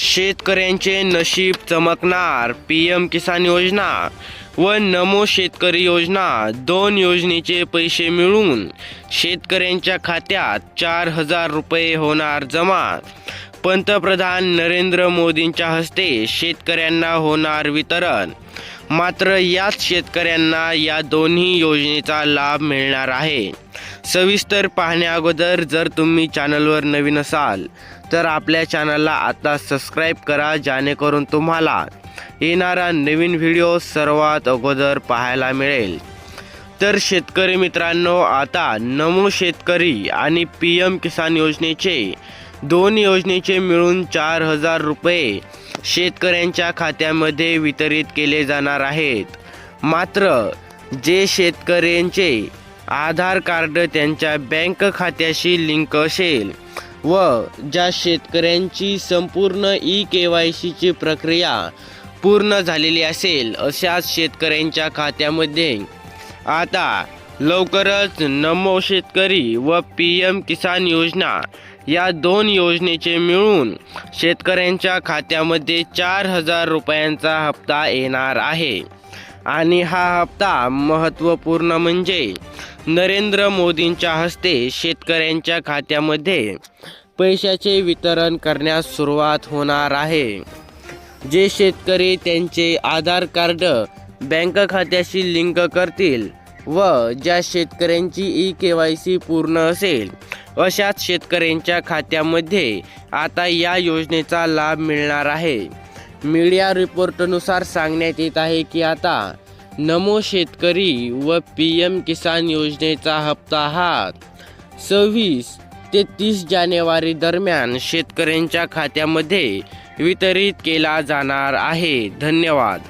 शेतकऱ्यांचे नशीब चमकणार. P M किसान योजना व नमो शेतकरी योजना. दोन योजनेचे पैसे मिळून शेतकऱ्यांच्या खात्यात चार हजार रुपये होणार जमा पंतप्रधान नरेंद्र मोदींच्या हस्ते शेतकऱ्यांना होणार वितरण. मात्र याच शेतकऱ्यांना या दोन्ही योजनेचा लाभ मिळणार आहे. सविस्तर पाहण्याअगोदर जर तुम्ही चॅनलवर नवीन असाल तर आपल्या चॅनलला आता सबस्क्राईब करा जेणेकरून तुम्हाला येणारा नवीन व्हिडिओ सर्वात अगोदर पाहायला मिळेल. तर शेतकरी मित्रांनो आता नमो शेतकरी आणि पी एम किसान योजनेचे दोन योजनेचे मिळून चार हजार रुपये शेतकऱ्यांच्या खात्यामध्ये वितरित केले जाणार आहेत. मात्र जे शेतकऱ्यांचे आधार कार्ड त्यांच्या बँक खात्याशी लिंक असेल. व ज्या शेतकऱ्यांची संपूर्ण ई के वाय सीची प्रक्रिया पूर्ण झालेली असेल अशाच शेतकऱ्यांच्या खात्यामध्ये. आता लवकरच नमो शेतकरी व पी एम किसान योजना या दोन योजनेचे मिळून शेतकऱ्यांच्या खात्यामध्ये चार हजार रुपयांचा हप्ता येणार आहे. आणि हा हप्ता महत्त्वपूर्ण म्हणजे नरेंद्र मोदींच्या हस्ते शेतकऱ्यांच्या खात्यामध्ये पैशाचे वितरण करण्यास सुरुवात होणार आहे. जे शेतकरी त्यांचे आधार कार्ड बँक खात्याशी लिंक करतील व ज्या शेतकऱ्यांची ई के वाय सी पूर्ण असेल अशाच शेतकऱ्यांच्या खात्यामध्ये आता या योजनेचा लाभ मिळणार आहे. मीडिया रिपोर्टनुसार सांगण्यात येत आहे की आता नमो शेतकरी व पी एम किसान योजनेचा हप्ता हा सव्वीस ते तीस जानेवारी दरम्यान शेतकऱ्यांच्या खात्यामध्ये वितरित केला जाणार आहे. धन्यवाद.